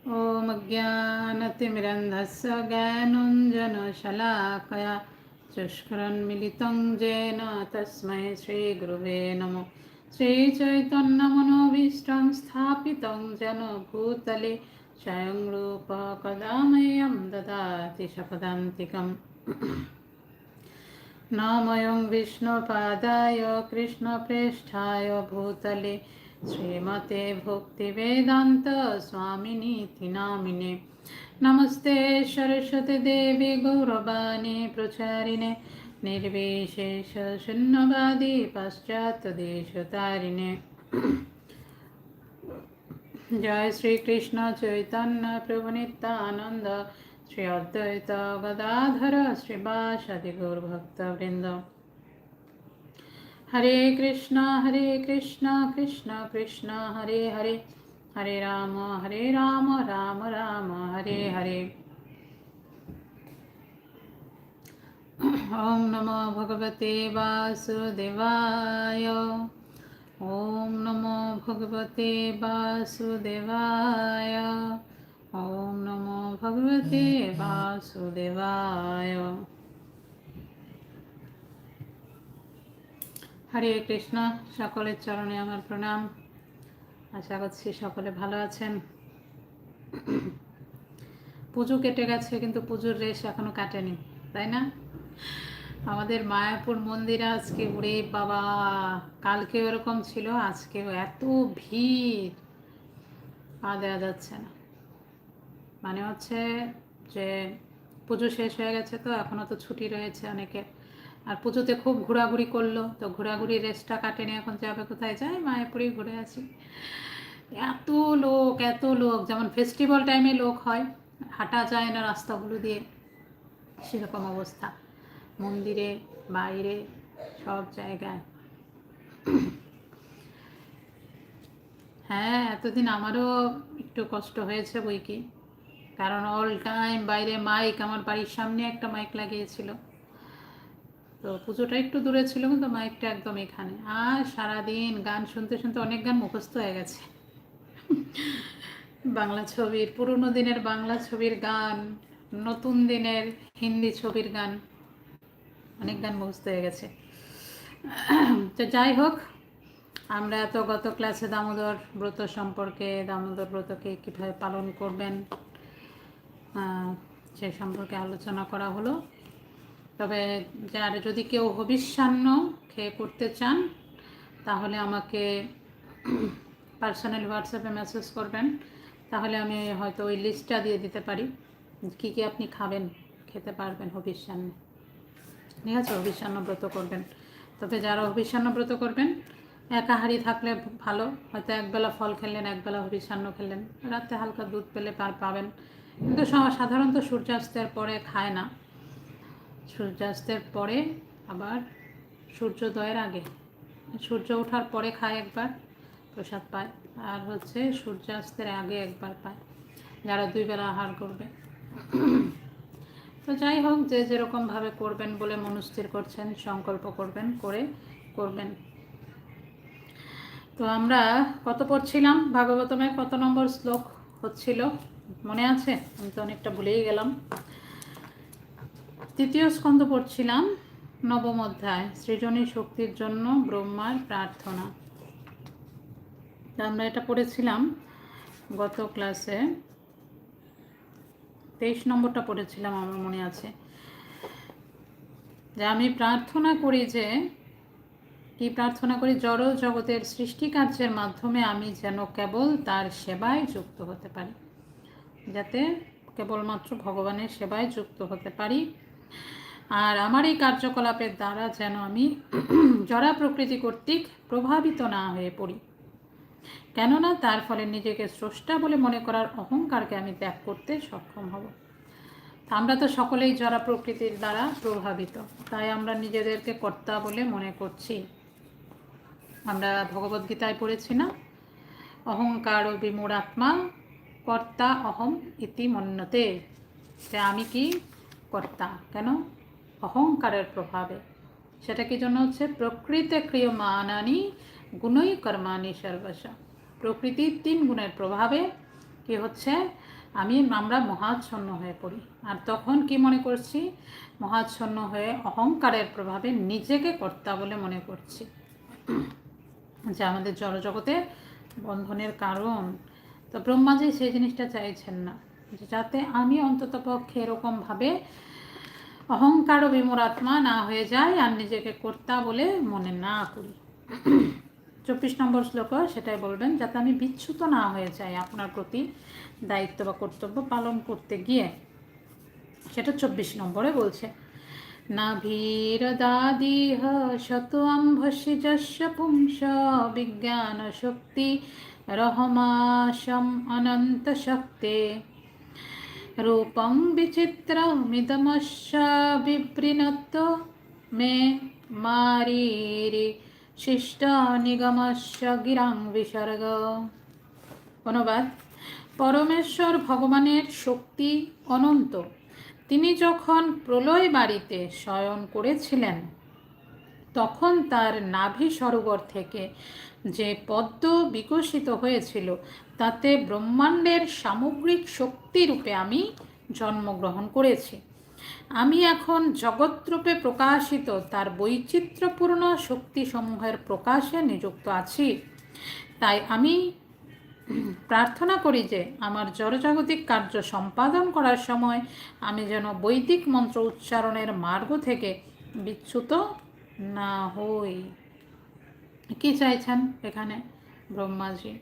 ॐ ज्ञानतिमिरन्धस्य ज्ञानञ्जनशलाकया चुष्करन्मिलितं येन तस्मै श्रीगुरुवे नमो श्रीचैतन्यमनोभीष्टं स्थापितं जन भूतले स्वयं रूप कदा मह्यं ददाति शपदान्तिकम् नमयं विष्णुपादाय कृष्णप्रेष्ठाय भूतले श्रीमते भक्तिवेदान्त स्वामिनीति नामिने नमस्ते सरस्वती देवी गौरवाणी प्रचारिणे निर्विशेष शून्यवादी पाश्चात्यदेशतारिणे জয় শ্রীকৃষ্ণ চৈতন্য প্রভু নিত্যানন্দ শ্রী অদ্বৈত গদাধর শ্রীবাসাদি গৌরভক্তবৃন্দ हरे कृष्ण हरे कृष्ण कृष्ण कृष्ण हरे हरे। हरे राम हरे राम राम राम हरे हरे। ॐ नमो भगवते वासुदेवाय। ॐ नमो भगवते वासुदेवाय। ॐ नमो भगवते वासुदेवाय। হরে কৃষ্ণ, সকলের চরণে আমার প্রণাম। আশা করছি সকলে ভালো আছেন। পুজো কেটে গেছে, কিন্তু পুজোর রেশ এখনও কাটেনি, তাই না? আমাদের মায়াপুর মন্দিরে আজকে উড়ে বাবা, কালকে ওরকম ছিল, আজকেও এত ভিড়। পা দেওয়া যাচ্ছে না। মানে হচ্ছে যে পুজো শেষ হয়ে গেছে তো এখনও তো ছুটি রয়েছে অনেকে আর পুজোতে খুব ঘোরাঘুরি করল। তো ঘোরাঘুরি রেস্টটা কাটেনি, এখন যাবে কোথায়? যায় মায়াপুরেই ঘুরে আসি। এত লোক এত লোক, যেমন ফেস্টিভ্যাল টাইমে লোক হয়, হাঁটা যায় না রাস্তাগুলো দিয়ে। সেরকম অবস্থা। মন্দিরে, বাইরে, সব জায়গায়। হ্যাঁ এতদিন আমারও একটু কষ্ট হয়েছে বই কি কারণ অল টাইম বাইরে মাইক আমার বাড়ির সামনে একটা মাইক লাগিয়েছিল। তো পুজোটা একটু দূরে ছিল, কিন্তু মাইকটা একদম এখানে। আর সারাদিন গান শুনতে শুনতে অনেক গান মুখস্থ হয়ে গেছে। বাংলা ছবির, পুরনো দিনের বাংলা ছবির গান, নতুন দিনের হিন্দি ছবির গান, অনেক গান মুখস্থ হয়ে গেছে। তো যাই হোক, আমরা তো গত ক্লাসে দামোদর ব্রত সম্পর্কে, দামোদর ব্রতকে কীভাবে পালন করবেন সে সম্পর্কে আলোচনা করা হলো। তবে যার যদি কেউ ভবিষ্যান্ন খেয়ে করতে চান, তাহলে আমাকে পার্সোনাল হোয়াটসঅ্যাপে মেসেজ করবেন। তাহলে আমি হয়তো ওই লিস্টটা দিয়ে দিতে পারি কী কী আপনি খাবেন, খেতে পারবেন হবিষ্যান্ন। ঠিক আছে, হবিষ্যান্ন ব্রত করবেন। তবে যারা হবিষ্যান্ন ব্রত করবেন, একাহারি থাকলে ভালো। হয়তো একবেলা ফল খেলেন, একবেলা হবিষ্যান্ন খেলেন। রাতে হালকা দুধ পেলে পার পাবেন। কিন্তু সাধারণত সূর্যাস্তের পরে খায় না। সূর্যাস্তের পরে আবার সূর্যোদয়ের আগে। সূর্য ওঠার পরে খায় একবার, প্রসাদ পায়। আর হচ্ছে সূর্যাস্তের আগে একবার পায়, যারা দুই বেলা আহার করবে। তো যাই হোক, যে যেরকমভাবে করবেন বলে মনস্থির করছেন, সংকল্প করবেন, করে করবেন। তো আমরা কত পড়ছিলাম? ভাগবতমের কত নম্বর শ্লোক হচ্ছিল? মনে আছে? আমি তো অনেকটা ভুলেই গেলাম। তৃতীয় স্কন্ধ পড়ছিলাম, নবম অধ্যায়, সৃজনী শক্তির জন্য ব্রহ্মার প্রার্থনা। আমরা এটা পড়েছিলাম গত ক্লাসে। তেইশ নম্বরটা পড়েছিলাম, আমার মনে আছে। যে আমি প্রার্থনা করি যে, কি প্রার্থনা করি? জড় জগতের সৃষ্টি কার্যের মাধ্যমে আমি যেন কেবল তার সেবায় যুক্ত হতে পারি। যাতে কেবলমাত্র ভগবানের সেবায় যুক্ত হতে পারি আর আমার এই কার্যকলাপের দ্বারা যেন আমি জরা প্রকৃতি কর্তৃক প্রভাবিত না হয়ে পড়ি। কেননা তার ফলে নিজেকে স্রষ্টা বলে মনে করার অহংকারকে আমি ত্যাগ করতে সক্ষম হব। আমরা তো সকলেই জরা প্রকৃতির দ্বারা প্রভাবিত, তাই আমরা নিজেদেরকে কর্তা বলে মনে করছি। আমরা ভগবদ্গীতায় পড়েছি না, অহংকার ও বিমূঢ় আত্মা কর্তা অহম ইতি মন্যতে। যে আমি কি কর্তা কেন? অহংকারের প্রভাবে। সেটা কি জন্য হচ্ছে? প্রকৃতে ক্রিয়মানানি গুণই কর্মানি সর্বস্ব। প্রকৃতির তিন গুণের প্রভাবে কি হচ্ছে? আমি, আমরা মহাচ্ছন্ন হয়ে পড়ি। আর তখন কি মনে করছি? মহাচ্ছন্ন হয়ে অহংকারের প্রভাবে নিজেকে কর্তা বলে মনে করছি। যে আমাদের জড়জগতে বন্ধনের কারণ। তো ব্রহ্মাজি সেই জিনিসটা চাইছেন না। যাতে আমি অন্তত পক্ষে এরকমভাবে অহংকার বিমরাত্মা না হয়ে যায় আর নিজেকে কর্তা বলে মনে না করি। চব্বিশ নম্বর শ্লোক সেটাই বলবেন, যাতে আমি বিচ্ছুত না হয়ে যাই আপনার প্রতি দায়িত্ব বা কর্তব্য পালন করতে গিয়ে। সেটা চব্বিশ নম্বরে বলছে নাভীরদাদিহ শতম্ভসিজস্য পুংস বিজ্ঞান শক্তি রহমাশম অনন্ত শক্তে। রূপং বিচিত্রমিদমস্য বিবৃণত্ব মে মারিরি শিষ্ট নিগমস্য গিরাং বিসর্গ অনুবাদ, পরমেশ্বর ভগবানের শক্তি অনন্ত। তিনি যখন প্রলয় বাড়িতে শয়ন করেছিলেন, তখন তার নাভি সরোবর থেকে যে পদ্ম বিকশিত হয়েছিল তাতে ব্রহ্মাণ্ডের সামগ্রিক শক্তিরূপে আমি জন্মগ্রহণ করেছি। আমি এখন জগৎরূপে প্রকাশিত তার বৈচিত্র্যপূর্ণ শক্তিসমূহের প্রকাশে নিযুক্ত আছি। তাই আমি প্রার্থনা করি যে আমার জড়জাগতিক কার্য সম্পাদন করার সময় আমি যেন বৈদিক মন্ত্র উচ্চারণের মার্গ থেকে বিচ্যুত না হই। কি চাইছেন এখানে ব্রহ্মাজি?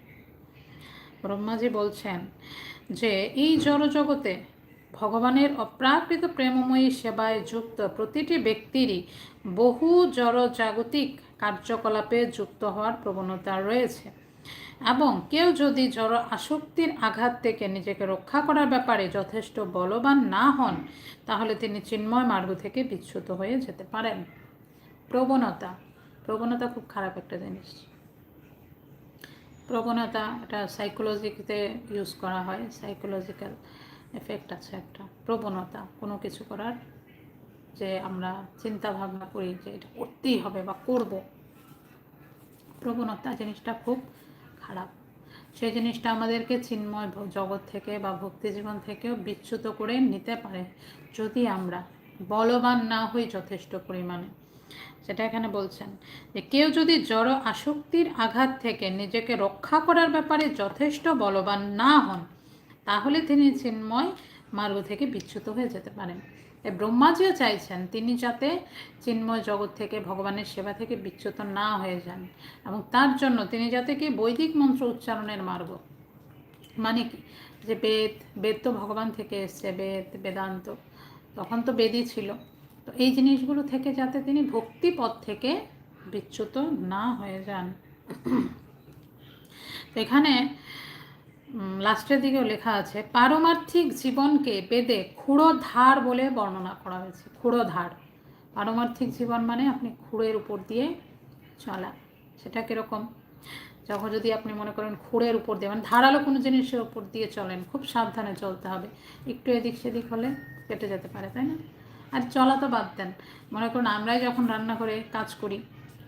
ব্রহ্মাজি বলছেন যে, এই জড়জগতে ভগবানের অপ্রাকৃত প্রেমময়ী সেবায় যুক্ত প্রতিটি ব্যক্তিরই বহু জড়জাগতিক কার্যকলাপে যুক্ত হওয়ার প্রবণতা রয়েছে। এবং কেউ যদি জড় আসক্তির আঘাত থেকে নিজেকে রক্ষা করার ব্যাপারে যথেষ্ট বলবান না হন, তাহলে তিনি চিন্ময় মার্গ থেকে বিচ্যুত হয়ে যেতে পারেন। প্রবণতা। প্রবণতা খুব খারাপ একটা জিনিস। প্রবণতা এটা সাইকোলজিতে ইউজ করা হয় সাইকোলজিক্যাল এফেক্ট আছে একটা, প্রবণতা, কোনো কিছু করার যে আমরা চিন্তা ভাবনা করি যে এটা করতেই হবে বা করব। প্রবণতা জিনিসটা খুব খারাপ। সেই জিনিসটা আমাদেরকে চিন্ময় জগৎ থেকে বা ভক্তি জীবন থেকেও বিচ্যুত করে নিতে পারে যদি আমরা বলবান না হই যথেষ্ট পরিমাণে। সেটা এখানে বলছেন যে কেউ যদি জড় আসক্তির আঘাত থেকে নিজেকে রক্ষা করার ব্যাপারে যথেষ্ট বলবান না হন, তাহলে তিনি চিন্ময় মার্গ থেকে বিচ্যুত হয়ে যেতে পারেন। এই ব্রহ্মাজিও চাইছেন তিনি যাতে চিন্ময় জগৎ থেকে ভগবানের সেবা থেকে বিচ্যুত না হয়ে যান এবং তার জন্য তিনি যাতে কি বৈদিক মন্ত্র উচ্চারণের মার্গ। মানে কি? যে বেদ বেদ তো ভগবান থেকে এসছে, বেদ, বেদান্ত। তখন তো বেদই ছিল। তো এই জিনিসগুলো থেকে যাতে তিনি ভক্তি পথ থেকে বিচ্যুত না হয়ে যান। এখানে লাস্টের দিকেও লেখা আছে, পারমার্থিক জীবনকে বেদে ধার বলে বর্ণনা করা হয়েছে ধার পারমার্থিক জীবন মানে আপনি খুঁড়ের উপর দিয়ে চলা, সেটা কীরকম? যখন যদি আপনি মনে করেন খুঁড়ের উপর দিয়ে মানে ধারালো কোনো জিনিসের উপর দিয়ে চলেন, খুব সাবধানে চলতে হবে। একটু এদিক সেদিক হলে কেটে যেতে পারে, তাই না? আর চলা তো বাদ দেন। মনে করুন আমরাই যখন রান্না করে কাজ করি,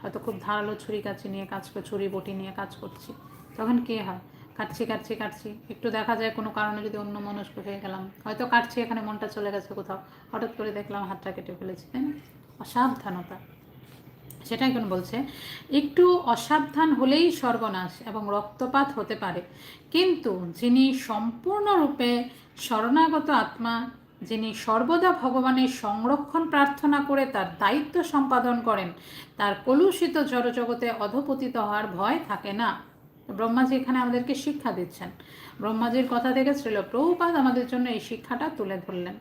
হয়তো খুব ধারালো ছুরি কাছি নিয়ে কাজ করে ছুরি বটি নিয়ে কাজ করছি। তখন কে হয়? কাটছি কাটছি কাটছি। একটু দেখা যায় কোনো কারণে যদি অন্য মনস্ক হয়ে গেলাম, হয়তো কাটছি এখানে মনটা চলে গেছে কোথাও। হঠাৎ করে দেখলাম হাতটা কেটে ফেলেছি, তাই না? অসাবধানতা। সেটা এখন বলছে, একটু অসাবধান হলেই সর্বনাশ এবং রক্তপাত হতে পারে। কিন্তু যিনি সম্পূর্ণরূপে শরণাগত আত্মা যিনি সর্বদা ভগবানের সংরক্ষণ প্রার্থনা করে তার দায়িত্ব সম্পাদন করেন, তার কলুষিত জড়জগতে অধপতিত হওয়ার ভয় থাকে না। ব্রহ্মাজি এখানে আমাদেরকে শিক্ষা দিচ্ছেন। ব্রহ্মাজির কথা থেকে শ্রীল প্রভুপাদ আমাদের জন্য এই শিক্ষাটা তুলে ধরলেন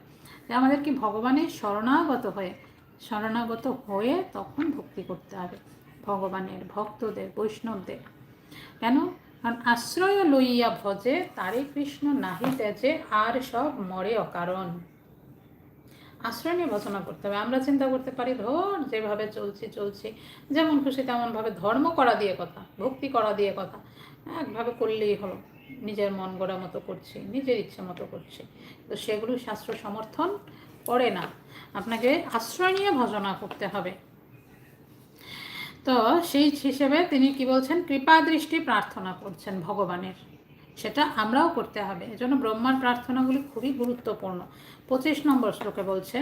যে আমাদেরকে ভগবানের শরণাগত হয়ে শরণাগত হয়ে তখন ভক্তি করতে হবে। ভগবানের ভক্তদের, বৈষ্ণবদের। কেন? কারণ আশ্রয় লইয়া ভজে, তারে কৃষ্ণ নাহি তেজে, আর সব মরে অকারণ। আশ্রয় নিয়ে ভজনা করতে হবে। আমরা চিন্তা করতে পারি, ধর যেভাবে চলছি চলছি। যেমন খুশি তেমনভাবে ধর্ম করা দিয়ে কথা, ভক্তি করা দিয়ে কথা। একভাবে করলেই হলো। নিজের মন গড়া মতো করছি, নিজের ইচ্ছে মতো করছি। তো সেগুলো শাস্ত্র সমর্থন করে না। আপনাকে আশ্রয় নিয়ে ভজনা করতে হবে। তো সেই হিসেবে তিনি কি বলছেন? কৃপা দৃষ্টি প্রার্থনা করছেন ভগবানের। সেটা আমরাও করতে হবে। এজন্য ব্রহ্মার প্রার্থনাগুলি খুবই গুরুত্বপূর্ণ। পঁচিশ নম্বর শ্লোকে বলছে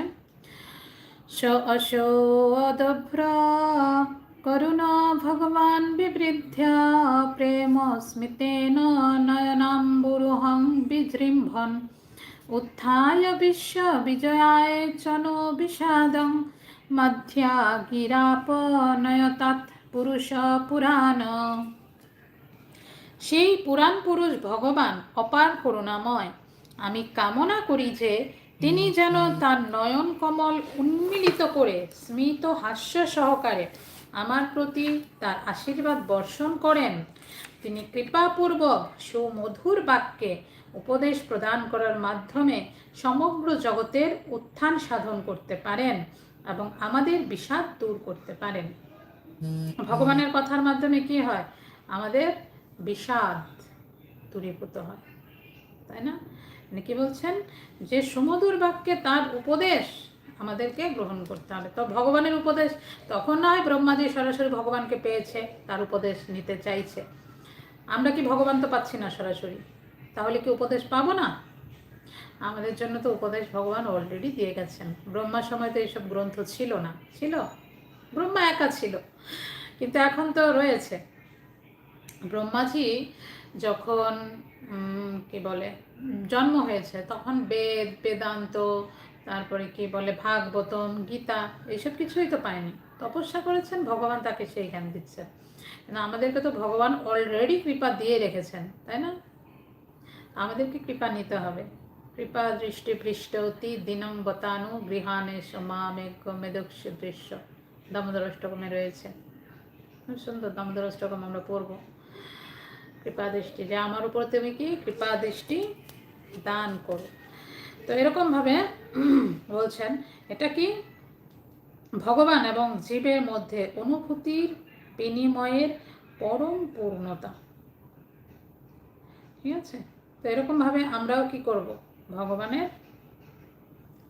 অশোদভ্র করুণা ভগবান বিবৃদ্ধা প্রেম স্মিতেন নয়নাম্বুরুহং বিজৃম্ভন। উত্থায় বিশ্ব বিজয়ায় চন বিষাদং মধ্যা গিরাপনয়তাৎ পুরুষ পুরাণ সেই পুরাণ পুরুষ ভগবান অপার করুণাময়। আমি কামনা করি যে তিনি যেন তার নয়ন কমল উন্মিলিত করে স্মিত হাস্য সহকারে আমার প্রতি তার আশীর্বাদ বর্ষণ করেন। তিনি কৃপাপূর্বক সুমধুর বাক্যে উপদেশ প্রদান করার মাধ্যমে সমগ্র জগতের উত্থান সাধন করতে পারেন। এবং আমাদের বিষাদ দূর করতে পারেন। ভগবানের কথার মাধ্যমে কি হয়? আমাদের বিষাদ দূরীভূত হয়। তাই না? মানে কি বলছেন? যে সুমধুর বাক্যে তার উপদেশ আমাদেরকে গ্রহণ করতে হবে। তো ভগবানের উপদেশ তখন নয় ব্রহ্মাজি সরাসরি ভগবানকে পেয়েছে তার উপদেশ নিতে চাইছে। আমরা কি ভগবান তো পাচ্ছি না সরাসরি? তাহলে কি উপদেশ পাবো না? আমাদের জন্য তো উপদেশ ভগবান অলরেডি দিয়ে গেছেন। ব্রহ্মার সময় তো এইসব গ্রন্থ ছিল না। ছিল? ব্রহ্মা একা ছিল। কিন্তু এখন তো রয়েছে। ব্রহ্মাজি যখন কি বলে, জন্ম হয়েছে, তখন বেদ, বেদান্ত, তারপরে কি বলে, ভাগবতম, গীতা, এইসব কিছুই তো পায়নি। তপস্যা করেছেন, ভগবান তাকে সেই জ্ঞান দিচ্ছে। না আমাদেরকে তো ভগবান অলরেডি কৃপা দিয়ে রেখেছেন, তাই না? আমাদেরকে কৃপা নিতে হবে। পৃষ্ঠতি দিনম বতানু গৃহানে সমামেঘ মেদক্ষ দৃশ্য দামোদর অষ্টকমে রয়েছে। খুব সুন্দর দামোদর অষ্টকম আমরা পড়ব। কৃপা দৃষ্টি যে আমার উপর তুমি কি কৃপা দৃষ্টি দান করো। তো এরকমভাবে বলছেন, এটা কি ভগবান এবং জীবের মধ্যে অনুভূতির বিনিময়ের পরম পূর্ণতা? ঠিক আছে? তো এরকমভাবে আমরাও কি করব? ভগবানের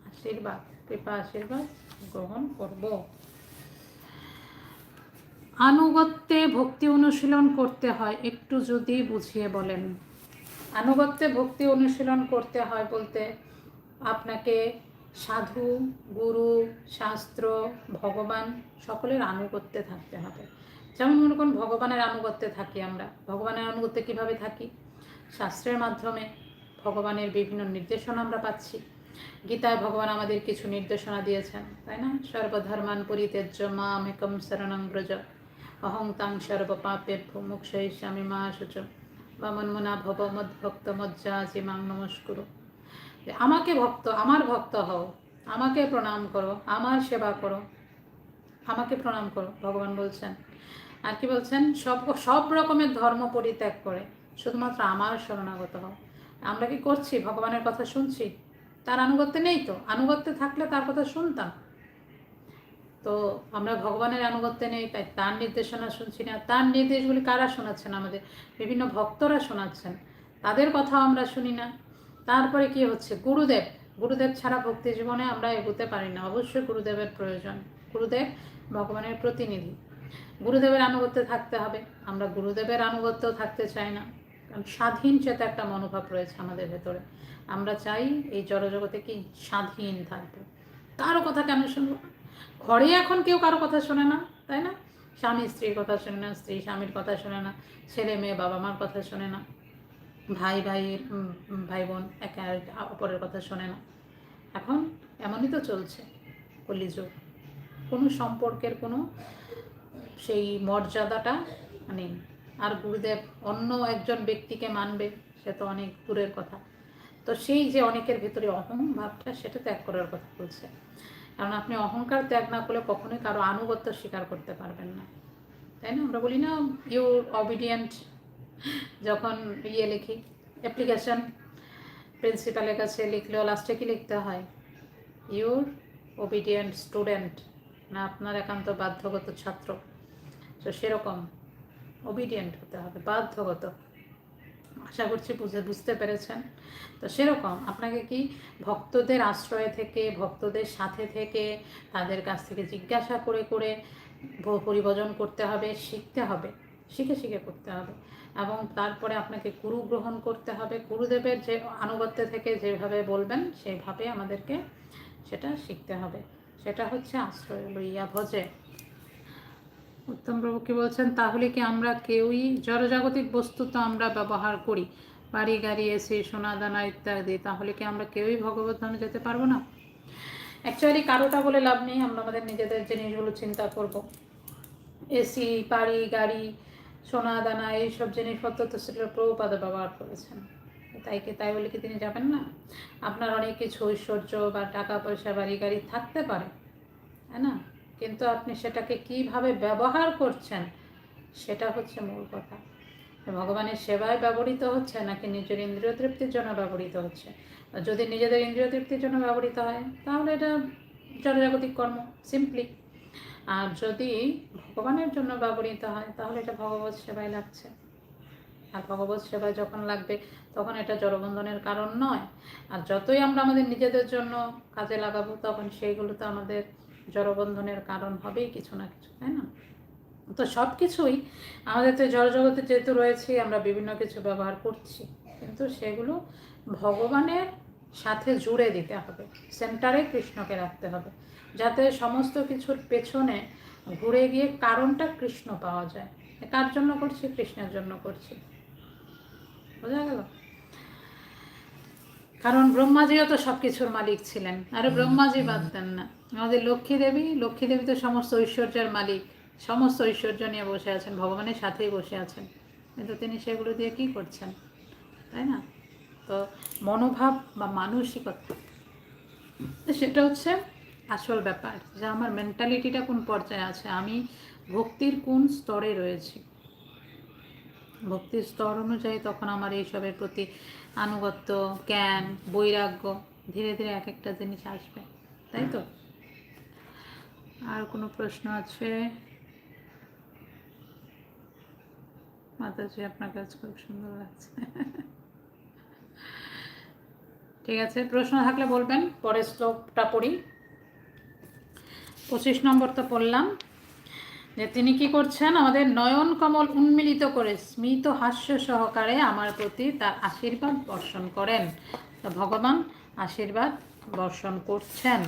আশীর্বাদ, কৃপা আশীর্বাদ গ্রহণ করব। আনুগত্যে ভক্তি অনুশীলন করতে হয়, একটু যদি বুঝিয়ে বলেন। আনুগত্যে ভক্তি অনুশীলন করতে হয় বলতে আপনাকে সাধু, গুরু, শাস্ত্র, ভগবান সকলের আনুগত্যে থাকতে হবে। যেমন মনে করুন, ভগবানের আনুগত্যে থাকি আমরা। ভগবানের আনুগত্যে কীভাবে থাকি? শাস্ত্রের মাধ্যমে। ভগবানের বিভিন্ন নির্দেশনা আমরা পাচ্ছি। গীতায় ভগবান আমাদের কিছু নির্দেশনা দিয়েছেন, তাই না? সর্বধর্মান পরিত্যাজ্য মাম একম শরণং ব্রজ। অহং তাং সর্বপাপে মুক্ষয়িষ্যামি মা শুচ বা মনমনা ভব মদ্ভক্ত মজ্জা মাং নমস্কুরু। যে আমাকে ভক্ত, আমার ভক্ত হও, আমাকে প্রণাম করো, আমার সেবা করো, আমাকে প্রণাম করো, ভগবান বলছেন। আর কি বলছেন? সব সব রকমের ধর্ম পরিত্যাগ করে, শুধুমাত্র আমার শরণাগত হও। আমরা কি করছি? ভগবানের কথা শুনছি? তার আনুগত্যে নেই তো? আনুগত্যে থাকলে তার কথা শুনতাম। তো আমরা ভগবানের আনুগত্যে নেই, তাই তার নির্দেশনা শুনছি না। তার নির্দেশগুলি কারা শোনাচ্ছেন আমাদের? বিভিন্ন ভক্তরা শোনাচ্ছেন। তাদের কথাও আমরা শুনি না। তারপরে কি হচ্ছে? গুরুদেব। গুরুদেব ছাড়া ভক্তি জীবনে আমরা এগোতে পারি না। অবশ্যই গুরুদেবের প্রয়োজন। গুরুদেব ভগবানের প্রতিনিধি। গুরুদেবের আনুগত্যে থাকতে হবে। আমরা গুরুদেবের আনুগত্যও থাকতে চাই না। কারণ স্বাধীন চেতা একটা মনোভাব রয়েছে আমাদের ভেতরে। আমরা চাই এই জড়জগতে কি স্বাধীন থাকব। কারও কথা কেন শুনব? ঘরে এখন কেউ কারও কথা শোনে না, তাই না? স্বামী স্ত্রীর কথা শোনে না, স্ত্রী স্বামীর কথা শোনে না, ছেলে মেয়ে বাবা মার কথা শোনে না, ভাই ভাইয়ের ভাই বোন একে অপরের কথা শোনে না। এখন এমনই তো চলছে কলিযুগ। কোনো সম্পর্কের কোনো সেই মর্যাদাটা নেই আর গুরুদেব অন্য একজন ব্যক্তিকে মানবে, সে তো অনেক দূরের কথা। তো সেই যে অনেকের ভেতরে অহং ভাবটা সেটা ত্যাগ করার কথা বলছে। কারণ আপনি অহংকার ত্যাগ না করলে কখনোই কারও আনুগত্য স্বীকার করতে পারবেন না। তাই না? আমরা বলি, না ইউ অবিডিয়েন্ট যখন ইয়ে লিখি অ্যাপ্লিকেশন প্রিন্সিপালের কাছে লিখলেও লাস্টে কি লিখতে হয়? ইউর ওবিডিয়েন্ট স্টুডেন্ট না, আপনার একান্ত বাধ্যগত ছাত্র। তো সেরকম। ওবিডিয়েন্ট হতে হবে বাধ্যগত আশা করছি বুঝে বুঝতে পেরেছেন। তো সেরকম আপনাকে কি ভক্তদের আশ্রয় থেকে, ভক্তদের সাথে থেকে, তাদের কাছ থেকে জিজ্ঞাসা করে করে পরিভজন করতে হবে, শিখতে হবে, শিখে শিখে করতে হবে এবং তারপরে আপনাকে গুরু গ্রহণ করতে হবে। গুরুদেবের যে আনুগত্য থেকে যেভাবে বলবেন সেইভাবে আমাদেরকে সেটা শিখতে হবে। সেটা হচ্ছে আশ্রয় লইয়া ভজে। উত্তম প্রভু কি বলছেন, তাহলে কি আমরা কেউই জড়জাগতিক বস্তু তো আমরা ব্যবহার করি। বাড়ি, গাড়ি, এসি, সোনা, দানা ইত্যাদি। তাহলে কি আমরা কেউই ভগবত ধামে যেতে পারব না? অ্যাকচুয়ালি কারোটা বলে লাভ নেই। আমরা আমাদের নিজেদের জিনিসগুলো চিন্তা করব। এসি, বাড়ি, গাড়ি, সোনা, দানা, এইসব জিনিসপত্র তো সেগুলো প্রভুপাদে ব্যবহার করেছেন। তাই কি, তাই বলে কি তিনি যাবেন না? আপনার অনেক কিছু ঐশ্বর্য বা টাকা পয়সা, বাড়ি, গাড়ি থাকতে পারে। তাই না? কিন্তু আপনি সেটাকে কীভাবে ব্যবহার করছেন, সেটা হচ্ছে মূল কথা। ভগবানের সেবায় ব্যবহৃত হচ্ছে নাকি নিজের ইন্দ্রিয় তৃপ্তির জন্য ব্যবহৃত হচ্ছে? যদি নিজেদের ইন্দ্রিয় তৃপ্তির জন্য ব্যবহৃত হয়, তাহলে এটা জনজাগতিক কর্ম সিম্পলি আর যদি ভগবানের জন্য ব্যবহৃত হয়, তাহলে এটা ভগবত সেবায় লাগছে। আর ভগবত সেবায় যখন লাগবে, তখন এটা জড়বন্ধনের কারণ নয়। আর যতই আমরা আমাদের নিজেদের জন্য কাজে লাগাবো, তখন সেইগুলো তো আমাদের জড়বন্ধনের কারণ হবেই কিছু না কিছু, তাই না? তো সব কিছুই আমাদের তো জড়জগতে যেহেতু রয়েছে, আমরা বিভিন্ন কিছু ব্যবহার করছি। কিন্তু সেগুলো ভগবানের সাথে জুড়ে দিতে হবে, সেন্টারে কৃষ্ণকে রাখতে হবে, যাতে সমস্ত কিছুর পেছনে ঘুরে গিয়ে কারণটা কৃষ্ণ পাওয়া যায়। কার জন্য করছি, কৃষ্ণের জন্য করছি। বোঝা গেল? কারণ ব্রহ্মাজিও তো সব কিছুর মালিক ছিলেন। আর ব্রহ্মাজি বাদ দেন না। আমাদের লক্ষ্মী দেবী লক্ষ্মী দেবী তো সমস্ত ঐশ্বর্যের মালিক। সমস্ত ঐশ্বর্য নিয়ে বসে আছেন ভগবানের সাথেই বসে আছেন। কিন্তু তিনি সেগুলো দিয়ে কি করছেন? তাই না? তো মনোভাব বা মানসিকতা সেটা হচ্ছে আসল ব্যাপার। যে আমার মেন্টালিটিটা কোন পর্যায়ে আছে? আমি ভক্তির কোন স্তরে রয়েছি? ভক্তির স্তর অনুযায়ী তখন আমার এইসবের প্রতি আনুগত্য, জ্ঞান, বৈরাগ্য, ধীরে ধীরে এক একটা জিনিস আসবে। তাই তো? আর কোনো প্রশ্ন আছে? মাতাজি, আপনার কাছে খুব সুন্দর লাগছে। ঠিক আছে, প্রশ্ন থাকলে বলবেন, পরের শ্লোকটা পড়ি। পঁচিশ নম্বর তো পড়লাম। যে তিনি কি করছেন? আমাদের নয়ন কমল উন্মিলিত করে স্মিত হাস্য সহকারে আমার প্রতি তার আশীর্বাদ বর্ষণ করেন। তো ভগবান আশীর্বাদ বর্ষণ করছেন।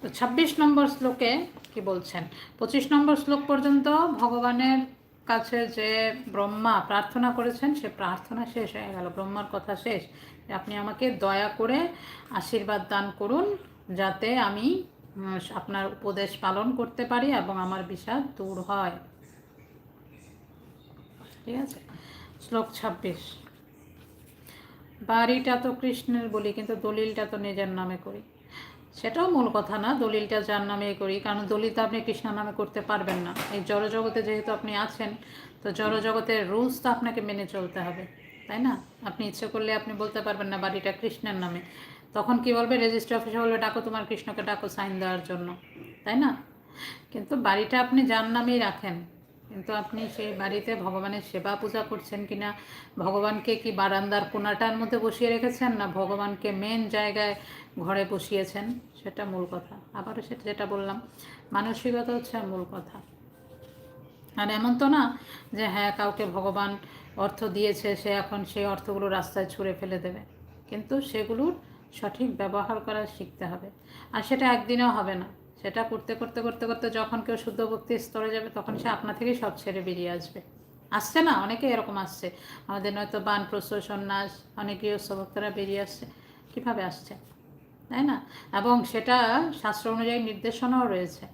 তো ছাব্বিশ নম্বর শ্লোকে কি বলছেন? পঁচিশ নম্বর শ্লোক পর্যন্ত ভগবানের কাছে যে ব্রহ্মা প্রার্থনা করেছেন, সে প্রার্থনা শেষ হয়ে গেল। ব্রহ্মার কথা শেষ। আপনি আমাকে দয়া করে আশীর্বাদ দান করুন, যাতে আমি আপনার উপদেশ পালন করতে পারি এবং আমার বিষাদ দূর হয়। ঠিক আছে? শ্লোক ছাব্বিশ। বাড়িটা তো কৃষ্ণের বলি, কিন্তু দলিলটা তো নিজের নামে করি। সেটাও মূল কথা না, দলিলটা যার নামে করি। কারণ দলিল তো আপনি কৃষ্ণের নামে করতে পারবেন না। এই জড়জগতে যেহেতু আপনি আছেন, তো জড়জগতের রুলস তো আপনাকে মেনে চলতে হবে। তাই না? আপনি ইচ্ছে করলে আপনি বলতে পারবেন না, বাড়িটা কৃষ্ণের নামে। তখন কি বলবে রেজিস্ট্রি অফিসে বলবে, ডাকো তোমার কৃষ্ণকে, ডাকো সাইন দেওয়ার জন্য। তাই না? কিন্তু বাড়িটা আপনি যার নামেই রাখেন। কিন্তু আপনি সেই বাড়িতে ভগবানের সেবা পূজা করছেন কিনা, ভগবানকে কি বারান্দার কোনাটার মধ্যে বসিয়ে রেখেছেন, না ভগবানকে মেন জায়গায় ঘরে বসিয়েছেন? সেটা মূল কথা। আবারও সেটা যেটা বললাম, মানসিকতা হচ্ছে মূল কথা। আর এমন তো না যে হ্যাঁ কাউকে ভগবান অর্থ দিয়েছে, সে এখন সেই অর্থগুলো রাস্তায় ছুঁড়ে ফেলে দেবে। কিন্তু সেগুলোর সঠিক ব্যবহার করা শিখতে হবে। আর সেটা একদিনেও হবে না। সেটা করতে করতে করতে করতে যখন কেউ শুদ্ধ ভক্তির স্তরে যাবে তখন সে আপনা থেকেই সব ছেড়ে বেরিয়ে আসবে। আসছে না? অনেকে এরকম আসছে। আমাদের নয়তো বান প্রশ্ন সন্ন্যাস অনেক গৃহস্থ ভক্তরা বেরিয়ে আসছে। কীভাবে আসছে? তাই না? এবং সেটা শাস্ত্র অনুযায়ী নির্দেশনাও রয়েছে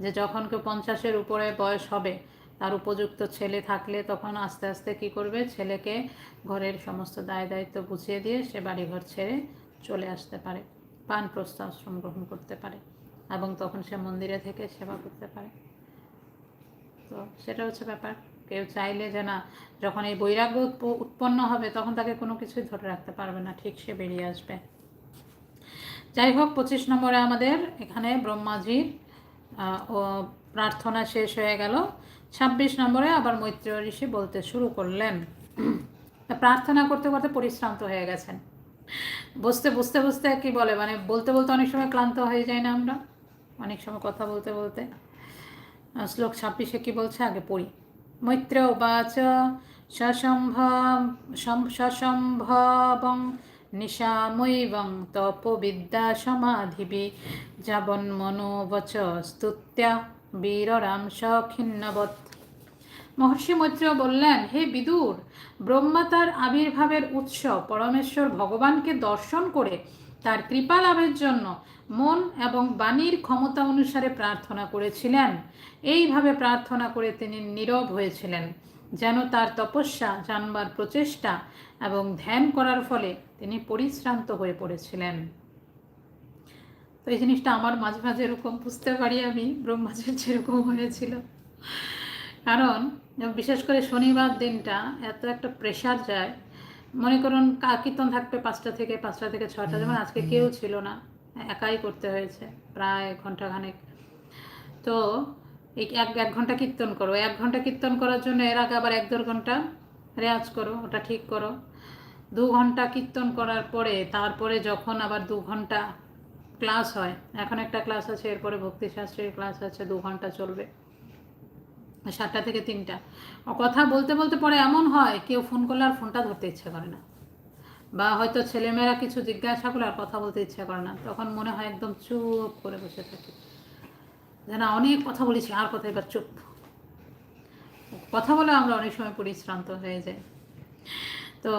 যে যখন কেউ পঞ্চাশের উপরে বয়স হবে, তার উপযুক্ত ছেলে থাকলে তখন আস্তে আস্তে কি করবে? ছেলেকে ঘরের সমস্ত দায় দায়িত্ব বুঝিয়ে দিয়ে সে বাড়িঘর ছেড়ে চলে আসতে পারে, পান আশ্রম গ্রহণ করতে পারে এবং তখন সে মন্দিরে থেকে সেবা করতে পারে। তো সেটা হচ্ছে ব্যাপার, কেউ চাইলে যে না, যখন এই বৈরাগ্য উৎপন্ন হবে তখন তাকে কোনো কিছুই ধরে রাখতে পারবে না, ঠিক সে বেরিয়ে আসবে। যাই হোক, পঁচিশ নম্বরে আমাদের এখানে ব্রহ্মাজির ও প্রার্থনা শেষ হয়ে গেল। ছাব্বিশ নম্বরে আবার মৈত্রী ঋষি বলতে শুরু করলেন। প্রার্থনা করতে করতে পরিশ্রান্ত হয়ে গেছেন। বসতে বসতে বসতে কি বলে? মানে বলতে বলতে অনেক সময় ক্লান্ত হয়ে যায় না আমরা। অনেক সময় কথা বলতে বলতে। শ্লোক ছাব্বিশে কি বলছে? আগে পড়ি। মৈত্র উবাচ সসম্ভব, সম- সসম্ভবং নিশামৈবং তপবিদ্যা সমাধিবি যাবন্মনোবচ স্তুত্যা বীররাম সখিন্নবৎ। মহর্ষি মৈত্র বললেন, হে বিদুর, ব্রহ্মা তার আবির্ভাবের উৎস, পরমেশ্বর ভগবানকে দর্শন করে তার কৃপা লাভের জন্য মন এবং বাণীর ক্ষমতা অনুসারে প্রার্থনা করেছিলেন। এইভাবে প্রার্থনা করে তিনি নীরব হয়েছিলেন। যেন তার তপস্যা, জানবার প্রচেষ্টা এবং ধ্যান করার ফলে তিনি পরিশ্রান্ত হয়ে পড়েছিলেন। তো এই জিনিসটা আমার মাঝে মাঝে এরকম বুঝতে পারি আমি ব্রহ্মাজির যেরকম হয়েছিল। কারণ বিশেষ করে শনিবার দিনটা এত একটা প্রেশার যায়। মনে করুন কা- কীর্তন থাকবে পাঁচটা থেকে পাঁচটা থেকে ছটা যেমন আজকে কেউ ছিল না একাই করতে হয়েছে প্রায় ঘন্টাখানেক তো এই এক এক ঘণ্টা কীর্তন করো এক ঘণ্টা কীর্তন করার জন্য এর আগে আবার এক দেড় ঘণ্টা রেয়াজ করো ওটা ঠিক করো। দু ঘণ্টা কীর্তন করার পরে তারপরে যখন আবার দু ঘণ্টা ক্লাস হয় এখন একটা ক্লাস আছে এরপরে ভক্তিশাস্ত্রের ক্লাস আছে দু ঘণ্টা চলবে। সাতটা থেকে তিনটা। কথা বলতে বলতে পরে এমন হয়, কেউ ফোন করলে আর ফোনটা ধরতে ইচ্ছে করে না। বা হয়তো ছেলেমেয়েরা কিছু জিজ্ঞাসা করলে আর কথা বলতে ইচ্ছে করে না। তখন মনে হয় একদম চুপ করে বসে থাকি। যে না অনেক কথা বলেছি, আর কথা এবার চুপ। কথা বলে আমরা অনেক সময় পরিশ্রান্ত হয়ে যাই। তো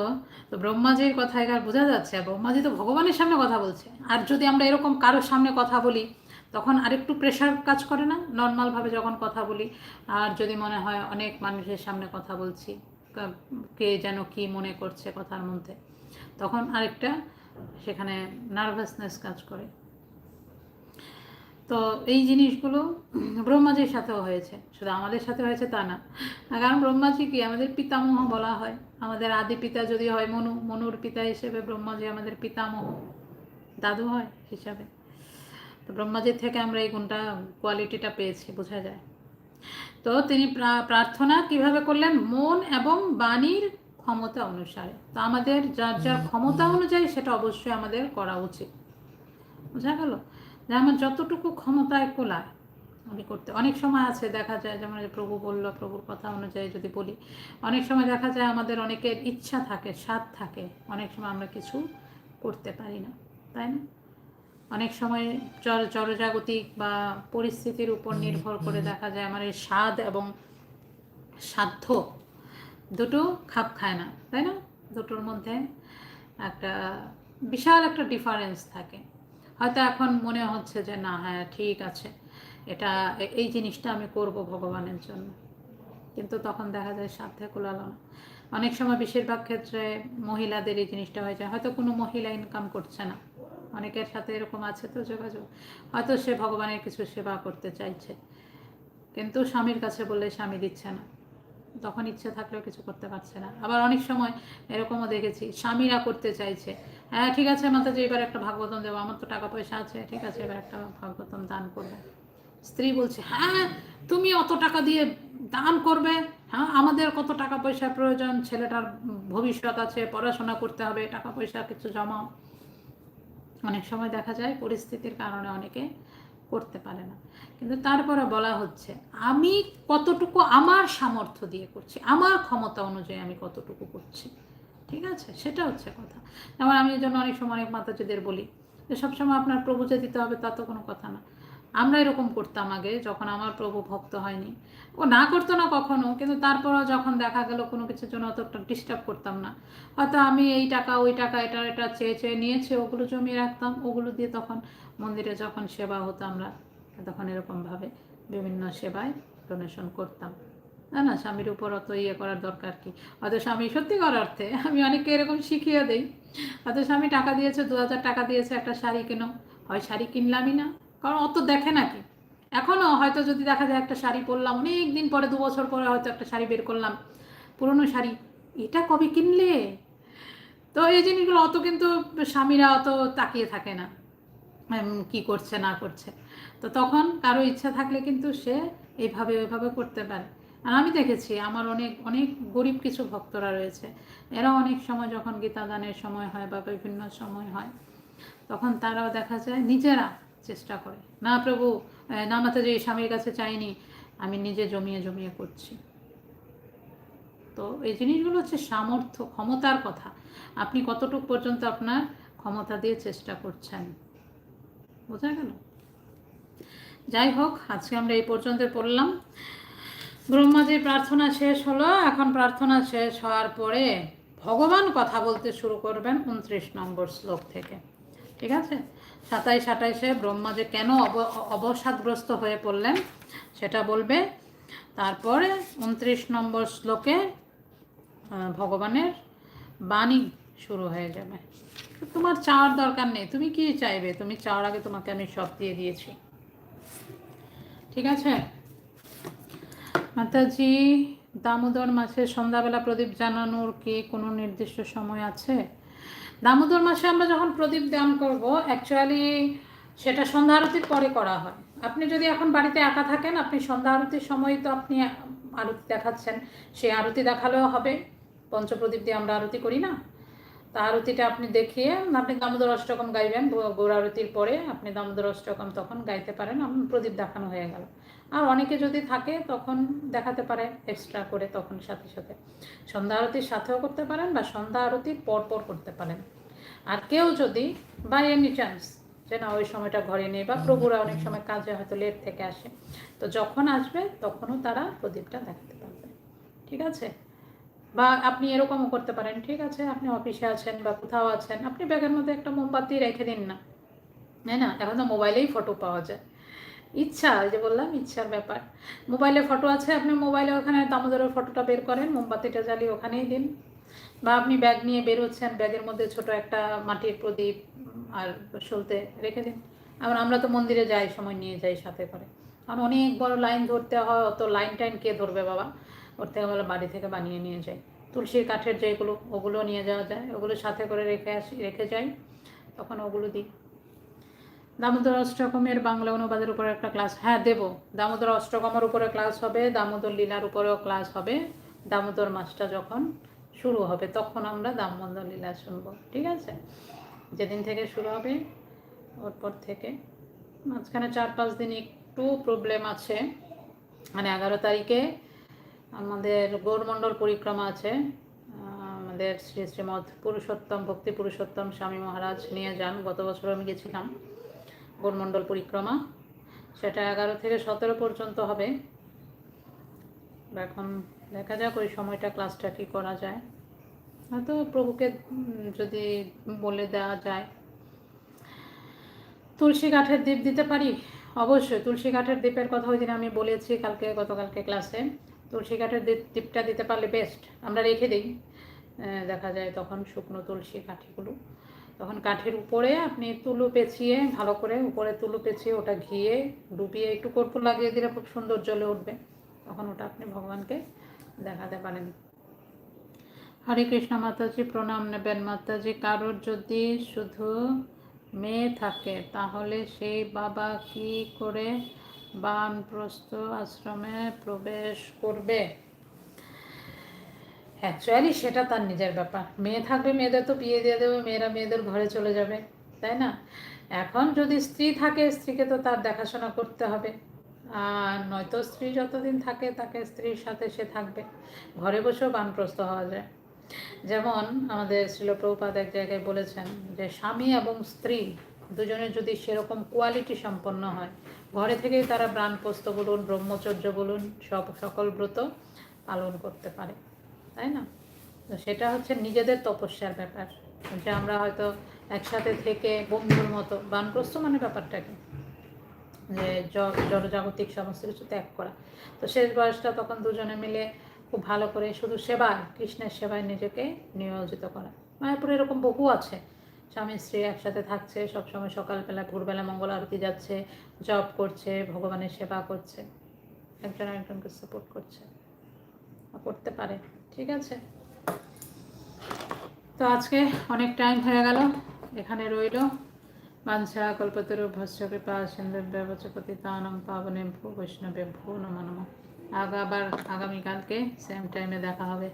তো ব্রহ্মাজির কথা এবার বোঝা যাচ্ছে ব্রহ্মাজি তো ভগবানের সামনে কথা বলছে। আর যদি আমরা এরকম কারোর সামনে কথা বলি তখন আরেকটু প্রেশার কাজ করে না? নর্মালভাবে যখন কথা বলি, আর যদি মনে হয় অনেক মানুষের সামনে কথা বলছি, কে যেন কি মনে করছে কথার মধ্যে, তখন আরেকটা সেখানে নার্ভাসনেস কাজ করে। তো এই জিনিসগুলো ব্রহ্মাজির সাথেও হয়েছে। শুধু আমাদের সাথে হয়েছে তা না। কারণ ব্রহ্মাজি কি? আমাদের পিতামহ বলা হয়। আমাদের আদি পিতা যদি হয় মনু, মনুর পিতা হিসেবে ব্রহ্মাজি আমাদের পিতামহ। দাদু হয় হিসাবে। তো ব্রহ্মাজির থেকে আমরা এই গুণটা কোয়ালিটিটা পেয়েছি, বোঝা যায়। তো তিনি প্রা- প্রার্থনা কীভাবে করলেন? মন এবং বাণীর ক্ষমতা অনুসারে। তো আমাদের যার যার ক্ষমতা অনুযায়ী সেটা অবশ্যই আমাদের করা উচিত। বোঝা গেল? যে আমার যতটুকু ক্ষমতায় কোলায় আমি করতে, অনেক সময় আছে, দেখা যায়, যেমন প্রভু বলল, প্রভুর কথা অনুযায়ী যদি বলি, অনেক সময় দেখা যায় আমাদের অনেকের ইচ্ছা থাকে, স্বাদ থাকে, অনেক সময় আমরা কিছু করতে পারি না, তাই না? অনেক সময় জড় জড়জাগতিক বা পরিস্থিতির উপর নির্ভর করে দেখা যায়। আমার এই স্বাদ এবং সাধ্য দুটো খাপ খায় না তাই না? দুটোর মধ্যে একটা বিশাল একটা ডিফারেন্স থাকে। হয়তো এখন মনে হচ্ছে যে না হ্যাঁ ঠিক আছে এটা এই জিনিসটা আমি করব ভগবানের জন্য। কিন্তু তখন দেখা যায় সাধ্যে কুলালো না। অনেক সময় বেশিরভাগ ক্ষেত্রে মহিলাদের এই জিনিসটা হয়ে যায়। হয়তো কোনো মহিলা ইনকাম করছে না। অনেকের সাথে এরকম আছে তো যোগাযোগ। হয়তো সে ভগবানের কিছু সেবা করতে চাইছে। কিন্তু স্বামীর কাছে বললে স্বামী দিচ্ছে না। তখন ইচ্ছে থাকলেও কিছু করতে পারছে না। আবার অনেক সময় এরকমও দেখেছি, স্বামীরা করতে চাইছে। হ্যাঁ ঠিক আছে মাতাজি, এবার একটা ভাগবতম দেবো। আমার তো টাকা পয়সা আছে। ঠিক আছে, এবার একটা ভাগবতম দান করবে। স্ত্রী বলছে হ্যাঁ তুমি অত টাকা দিয়ে দান করবে? হ্যাঁ আমাদের কত টাকা পয়সার প্রয়োজন? ছেলেটার ভবিষ্যৎ আছে, পড়াশোনা করতে হবে, টাকা পয়সা কিছু জমাও। অনেক সময় দেখা যায় পরিস্থিতির কারণে অনেকে করতে পারে না। কিন্তু তারপরে বলা হচ্ছে, আমি কতটুকু আমার সামর্থ্য দিয়ে করছি, আমার ক্ষমতা অনুযায়ী আমি কতটুকু করছি। ঠিক আছে? সেটা হচ্ছে কথা। যেমন আমি এই জন্য অনেক সময় অনেক মাতাজিদের বলি যে, সবসময় আপনার প্রভু যে দিতে হবে তা তো কোনো কথা না। আমরা এরকম করতাম আগে, যখন আমার প্রভু ভক্ত হয়নি। ও না করতো না কখনো, কিন্তু তারপরও যখন দেখা গেল কোনো কিছুর জন্য অতটা ডিস্টার্ব করতাম না। হয়তো আমি এই টাকা, ওই টাকা, এটা এটা চেয়ে চেয়ে নিয়েছে, ওগুলো জমিয়ে রাখতাম, ওগুলো দিয়ে তখন মন্দিরে যখন সেবা হতো আমরা, তখন এরকমভাবে বিভিন্ন সেবায় ডোনেশন করতাম। না না, স্বামীর উপর অত ইয়ে করার দরকার কি? হয়তো স্বামী সত্যিকার অর্থে আমি অনেককে এরকম শিখিয়ে দিই। হয়তো স্বামী টাকা দিয়েছে, দু হাজার টাকা দিয়েছে, একটা শাড়ি কেনো। হয় শাড়ি কিনলামই না। কারণ অত দেখে নাকি। এখনও হয়তো যদি দেখা যায় একটা শাড়ি পরলাম অনেক দিন পরে দু বছর পরে হয়তো একটা শাড়ি বের করলাম, পুরনো শাড়ি, এটা কবে কিনলে? তো এই জিনিসগুলো অত কিন্তু স্বামীরা অত তাকিয়ে থাকে না। কি করছে, না করছে। তো তখন কারও ইচ্ছা থাকলে কিন্তু সে এইভাবে, ওইভাবে করতে পারে। আর আমি দেখেছি, আমার অনেক অনেক গরিব কিছু ভক্তরা রয়েছে। এরা অনেক সময় যখন গীতা দানের সময় হয় বা বিভিন্ন সময় হয়, তখন তারাও দেখা যায়, নিজেরা চেষ্টা করে। না প্রভু না মাতা যে স্বামীর কাছে চাইনি, আমি নিজে জমিয়ে জমিয়ে করছি। তো এই জিনিসগুলো হচ্ছে সামর্থ্য, ক্ষমতার কথা। আপনি কতটুকু পর্যন্ত আপনার ক্ষমতা দিয়ে চেষ্টা করছেন? বোঝা গেল? যাই হোক, আজকে আমরা এই পর্যন্ত পড়লাম। ব্রহ্মাজির প্রার্থনা শেষ হলো। এখন প্রার্থনা শেষ হওয়ার পরে ভগবান কথা বলতে শুরু করবেন উনত্রিশ নম্বর শ্লোক থেকে। ঠিক আছে? সাতাইশ আটাইশে ব্রহ্মা যে কেন অব, অবসাদগ্রস্ত হয়ে পড়লেন, সেটা বলবে। তারপরে উনত্রিশ নম্বর শ্লোকে ভগবানের বাণী শুরু হয়ে যাবে। তোমার চাওয়ার দরকার নেই, তুমি কি চাইবে? তুমি চাওয়ার আগে তোমাকে আমি সব দিয়ে দিয়েছি। ঠিক আছে? মাতাজি, দামোদর মাসে সন্ধ্যাবেলা প্রদীপ জানানোর কি কোনো নির্দিষ্ট সময় আছে? দামোদর মাসে আমরা যখন প্রদীপ দান করব অ্যাকচুয়ালি সেটা সন্ধ্যা আরতির পরে করা হয়। আপনি যদি এখন বাড়িতে একা থাকেন, আপনি সন্ধ্যা আরতির সময় তো আপনি আরতি দেখাচ্ছেন। সেই আরতি দেখালেও হবে। পঞ্চপ্রদীপ দিয়ে আমরা আরতি করি না? তা আরতিটা আপনি দেখিয়ে, আপনি দামোদর অষ্টকম গাইবেন গৌর আরতির পরে আপনি দামোদর অষ্টকম তখন গাইতে পারেন আপনার প্রদীপ দেখানো হয়ে গেল। আর অনেকে যদি থাকে তখন দেখাতে পারে এক্সট্রা করে তখন সাথে সাথে। সন্ধ্যা আরতির সাথেও করতে পারেন বা সন্ধ্যা আরতির পর পর করতে পারেন। আর কেউ যদি বাই এনি চান্স যে না, ওই সময়টা ঘরে নেই বা প্রভুরা অনেক সময় কাজে হয়তো লেট থেকে আসে, তো যখন আসবে তখনও তারা প্রদীপটা দেখাতে পারবে। ঠিক আছে? বা আপনি এরকমও করতে পারেন, ঠিক আছে? আপনি অফিসে আছেন বা কোথাও আছেন, আপনি ব্যাগের মধ্যে একটা মোমবাতি রেখে দিন না। তাই না? এখন তো মোবাইলেই ফটো পাওয়া যায়। ইচ্ছা যে বললাম, ইচ্ছার ব্যাপার। মোবাইলে ফটো আছে, আপনি মোবাইলে ওখানে দামোদরের ফটোটা বের করেন, মোমবাতিটা জ্বালিয়ে ওখানেই দিন। বা আপনি ব্যাগ নিয়ে বেরোচ্ছেন, ব্যাগের মধ্যে ছোট একটা মাটির প্রদীপ আর সলতে রেখে দিন। এমন আমরা তো মন্দিরে যাই, সময় নিয়ে যাই সাথে করে। কারণ অনেক বড় লাইন ধরতে হয়, অত লাইন টাইন কে ধরবে বাবা? ওর থেকে বলে বাড়ি থেকে বানিয়ে নিয়ে যাই। তুলসীর কাঠের যেগুলো, ওগুলো নিয়ে যাওয়া যায়, ওগুলো সাথে করে রেখে আসি, রেখে যাই, তখন ওগুলো দিই। দামোদর অষ্টকমের বাংলা অনুবাদের উপরে একটা ক্লাস হ্যাঁ দেবো। দামোদর অষ্টকমের উপরে ক্লাস হবে, দামোদর লীলার উপরেও ক্লাস হবে, দামোদর মাসটা যখন শুরু হবে, তখন আমরা দামোদর লীলা শুনব, ঠিক আছে? যেদিন থেকে শুরু হবে ওর পর থেকে। মাঝখানে চার পাঁচ দিন একটু প্রবলেম আছে। মানে এগারো তারিখে আমাদের গৌরমণ্ডল পরিক্রমা আছে। আমাদের শ্রী শ্রীমৎ পুরুষোত্তম, ভক্তি পুরুষোত্তম স্বামী মহারাজ নিয়ে যান। গত বছর আমি গেছিলাম গৌরমণ্ডল পরিক্রমা। সেটা এগারো থেকে সতেরো পর্যন্ত হবে। এখন দেখা যাক ওই সময়টা ক্লাসটা কি করা যায়। হয়তো প্রভুকে যদি বলে দেওয়া যায়। তুলসী কাঠের দ্বীপ দিতে পারি? অবশ্যই, তুলসী কাঠের দ্বীপের কথা ওই দিন আমি বলেছি কালকে, গতকালকে ক্লাসে। তুলসী কাঠের দ্বীপটা দিতে পারলে বেস্ট আমরা রেখে দিই। দেখা যায় তখন শুকনো তুলসী কাঠিগুলো। তখন কাঠের উপরে আপনি তুলো পেঁচিয়ে, ভালো করে উপরে তুলো পেঁচিয়ে ওটা ঘিয়ে ডুবিয়ে একটু কর্পূর লাগিয়ে দিলে খুব সুন্দর জ্বলে উঠবে। তখন ওটা আপনি ভগবানকে দেখাতে পারেন। হরে কৃষ্ণ মাতাজি, প্রণাম নেবেন মাতাজি। কারোর যদি শুধু মেয়ে থাকে, তাহলে সেই বাবা কি করে বানপ্রস্থ আশ্রমে প্রবেশ করবে। অ্যাকচুয়ালি সেটা তার নিজের ব্যাপার। মেয়ে থাকবে, মেয়েদের তো বিয়ে দিয়ে দেবে, মেয়েরা মেয়েদের ঘরে চলে যাবে, তাই না? এখন যদি স্ত্রী থাকে, স্ত্রীকে তো তার দেখাশোনা করতে হবে। আর নয়তো স্ত্রী যতদিন থাকে, তাকে স্ত্রীর সাথে সে থাকবে। ঘরে বসেও বানপ্রস্থ হওয়া যায়। যেমন আমাদের শিলপ্রভুপাদ এক জায়গায় বলেছেন যে, স্বামী এবং স্ত্রী দুজনের যদি সেরকম কোয়ালিটি সম্পন্ন হয় ঘরে থেকেই তারা প্রাণপ্রস্থ বলুন, ব্রহ্মচর্য বলুন, সব সকল ব্রত পালন করতে পারে, তাই না? তো সেটা হচ্ছে নিজেদের তপস্যার ব্যাপার। যে আমরা হয়তো একসাথে থেকে বন্ধুর মতো বানপ্রস্থ মানে ব্যাপারটা কি যে জনজাগতিক সমস্ত কিছু ত্যাগ করা। তো শেষ বয়সটা তখন দুজনে মিলে খুব ভালো করে শুধু সেবায়, কৃষ্ণের সেবায় নিজেকে নিয়োজিত করা। মায়াপুরে এরকম বহু আছে। স্বামী স্ত্রী একসাথে থাকছে, সবসময় সকালবেলা, ভোরবেলা মঙ্গল আরতি যাচ্ছে জব করছে, ভগবানের সেবা করছে। একজন একজনকে সাপোর্ট করছে করতে পারে, ঠিক আছে? তো আজকে অনেক টাইম হয়ে গেল, এখানে রইল। বাঞ্ছা কল্পতরু ভস্য কৃপা সিন্ধু ব্যবচপতি তানং পাবনে ভূ বৈষ্ণবে ভূ, নম নম। আবার আগামীকালকে সেম টাইমে দেখা হবে।